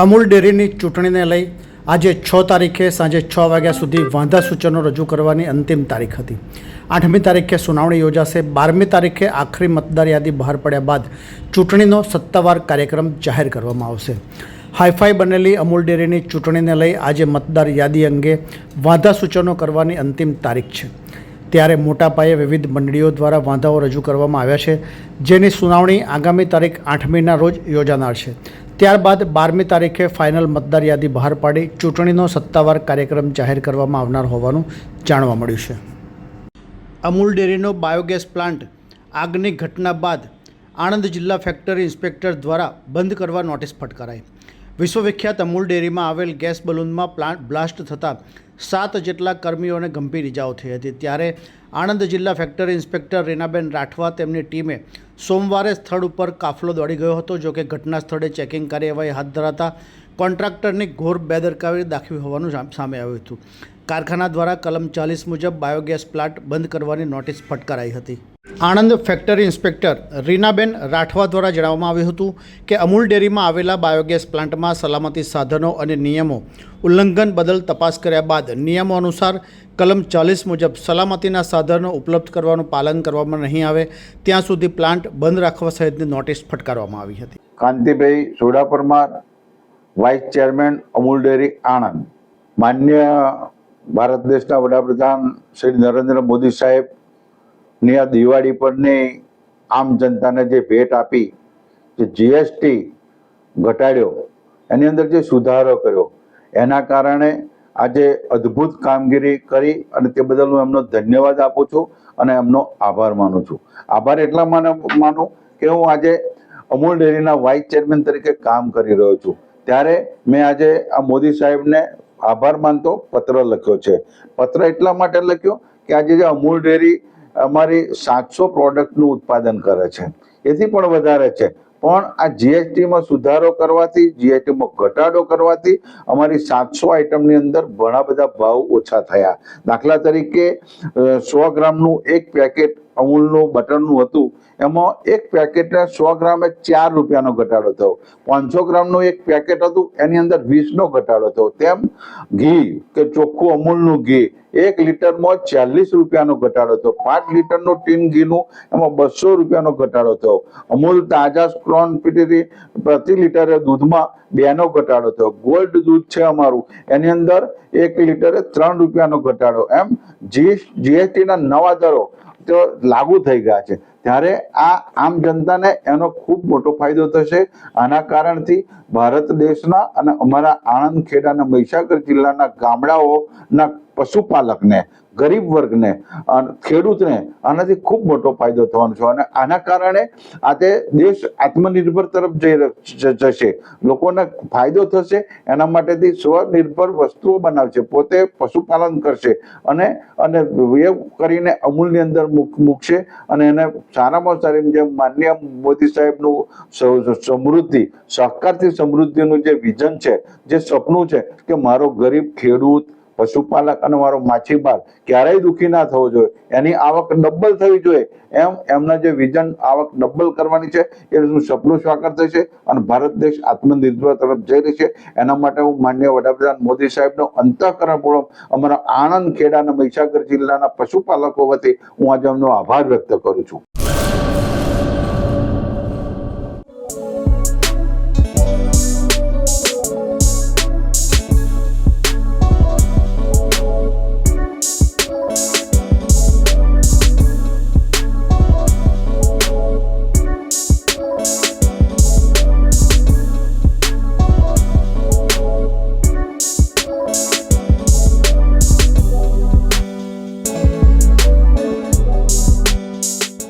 અમૂલ ડેરીની ચૂંટણીને લઈ આજે છ તારીખે સાંજે છ વાગ્યા સુધી વાંધા સૂચનો રજૂ કરવાની અંતિમ તારીખ હતી. આઠમી તારીખે સુનાવણી યોજાશે. બારમી તારીખે આખરી મતદાર યાદી બહાર પડ્યા બાદ ચૂંટણીનો સત્તાવાર કાર્યક્રમ જાહેર કરવામાં આવશે. હાઈફાઈ બનેલી અમૂલ ડેરીની ચૂંટણીને લઈ આજે મતદાર યાદી અંગે વાંધા સૂચનો કરવાની અંતિમ તારીખ છે. ત્યારે મોટા પાયે વિવિધ મંડળીઓ દ્વારા વાંધાઓ રજૂ કરવામાં આવ્યા છે, જેની સુનાવણી આગામી તારીખ આઠમીના રોજ યોજાનાર છે. ત્યારબાદ બારમી તારીખે ફાઇનલ મતદાર યાદી બહાર પાડી ચૂંટણીનો સત્તાવાર કાર્યક્રમ જાહેર કરવામાં આવનાર હોવાનું જાણવા મળ્યું છે. અમૂલ ડેરીનો બાયોગેસ પ્લાન્ટ આગની ઘટના બાદ આણંદ જિલ્લા ફેક્ટરી ઇન્સ્પેક્ટર દ્વારા બંધ કરવા નોટિસ ફટકારાઈ. વિશ્વવિખ્યાત અમૂલ ડેરીમાં આવેલ ગેસ બલૂનમાં પ્લાન્ટ બ્લાસ્ટ થતાં સાત જેટલા કર્મીઓને ગંભીર ઇજાઓ થઈ હતી. ત્યારે આણંદ જિલ્લા ફેક્ટરી ઇન્સ્પેક્ટર રીનાબેન રાઠવા તેમની ટીમે સોમવારે સ્થળ ઉપર કાફલો દોડી ગયો હતો, જો કે ઘટના સ્થળે ચેકિંગ કાર્યવાહી હાથ ધરાતા કોન્ટ્રાક્ટરની ઘોર બેદરકારી દાખવી હોવાનું સામે આવ્યું હતું. કારખાના દ્વારા કલમ ચાલીસ મુજબ બાયોગેસ પ્લાન્ટ બંધ કરવાની નોટિસ ફટકારાઈ હતી. આણંદ ફેક્ટરી ઇન્સ્પેક્ટર રીનાબેન રાઠવા દ્વારા જણાવવામાં આવ્યું હતું કે અમૂલ ડેરીમાં આવેલા બાયોગેસ પ્લાન્ટમાં સલામતી સાધનો અને નિયમો ઉલ્લંઘન બદલ તપાસ કર્યા બાદ નિયમો અનુસાર કલમ ચાલીસ મુજબ સલામતીના સાધનો ઉપલબ્ધ કરવાનું પાલન કરવામાં નહીં આવે, ત્યાં સુધી પ્લાન્ટ બંધ રાખવા સહિતની નોટિસ ફટકારવામાં આવી હતી. Kantibhai Soda vice chairman Amul dairy Anand. માન્ય ભારત દેશના વડાપ્રધાન શ્રી નરેન્દ્ર મોદી સાહેબની આ દિવાળી પરની આમ જનતાને જે ભેટ આપી, જે જીએસટી ઘટાડ્યો, એની અંદર જે સુધારો કર્યો, એના કારણે આજે અદ્ભુત કામગીરી કરી અને તે બદલ હું એમનો ધન્યવાદ આપું છું અને એમનો આભાર માનું છું. આભાર એટલા મને કે હું આજે અમૂલ ડેરીના વાઇસ ચેરમેન તરીકે કામ કરી રહ્યો છું. ત્યારે મેં આજે આ મોદી સાહેબને આભાર માનતો, પત્ર લખ્યો છે. પત્ર એટલા માટે લખ્યો કે આજે જે અમૂલ ડેરી અમારી સાતસો પ્રોડક્ટનું ઉત્પાદન કરે છે, એથી પણ વધારે છે. પણ આ જીએસટીમાં સુધારો કરવાથી જીએસટીમાં ઘટાડો કરવાથી અમારી સાતસો આઇટમની અંદર ઘણા બધા ભાવ ઓછા થયા. દાખલા તરીકે સો ગ્રામનું એક પેકેટ અમૂલનું બટરનું હતું. એમાં એક પેકેટને સો ગ્રામે ચાર રૂપિયાનો ઘટાડો થયો. પાંચસો ગ્રામનું એક પેકેટ હતું, એની અંદર વીસનો ઘટાડો થયો. તેમ ઘી કે ચોખ્ખું અમૂલનું ઘી, એક લીટરમાં ચાલીસ રૂપિયાનો ઘટાડો થયો. પાંચ લીટરનું ટીન ઘીનું, એમાં બસો રૂપિયાનો ઘટાડો થયો. અમૂલ તાજા સ્ક્રોન પીટીથી પ્રતિ લીટરે દૂધમાં બેનો ઘટાડો થયો. ગોલ્ડ દૂધ છે અમારું. એની અંદર એક લીટરે ત્રણ રૂપિયાનો ઘટાડો. એમ જીએસટીના નવા દરો તો લાગુ થઈ ગયા છે. ત્યારે આ આમ જનતાને એનો ખૂબ મોટો ફાયદો થશે. આના કારણથી ભારત દેશના અને અમારા આણંદ ખેડા અને મહીસાગર જિલ્લાના ગામડાઓના પશુપાલકને ગરીબ વર્ગને ખેડૂતને આનાથી ખૂબ મોટો ફાયદો થવાનો છે. અને આના કારણે આજે દેશ આત્મનિર્ભર તરફ જઈ જશે. લોકોને ફાયદો થશે, એના માટેથી સ્વનિર્ભર વસ્તુઓ બનાવશે, પોતે પશુપાલન કરશે અને અને એ કરીને અમૂલની અંદર મૂક- મૂકશે અને એને સારામાં સારી જેમ માન્ય મોદી સાહેબનું સમૃદ્ધિ, સહકારથી સમૃદ્ધિનું જે વિઝન છે, જે સપનું છે કે મારો ગરીબ ખેડૂત પશુપાલક અને મારો માછીમાર ક્યારેય દુઃખી ના થવો જોઈએ. એની આવક ડબલ થવી જોઈએ. એમ એમના જે વિઝન આવક ડબલ કરવાની છે એનું સપનું સાકાર થશે અને ભારત દેશ આત્મનિર્ભર તરફ જઈ રહી છે. એના માટે હું માન્ય વડાપ્રધાન મોદી સાહેબનો અંતઃકરણપૂર્વક અમારા આણંદ ખેડા અને મહીસાગર જિલ્લાના પશુપાલકો વતી હું આજે એમનો આભાર વ્યક્ત કરું છું.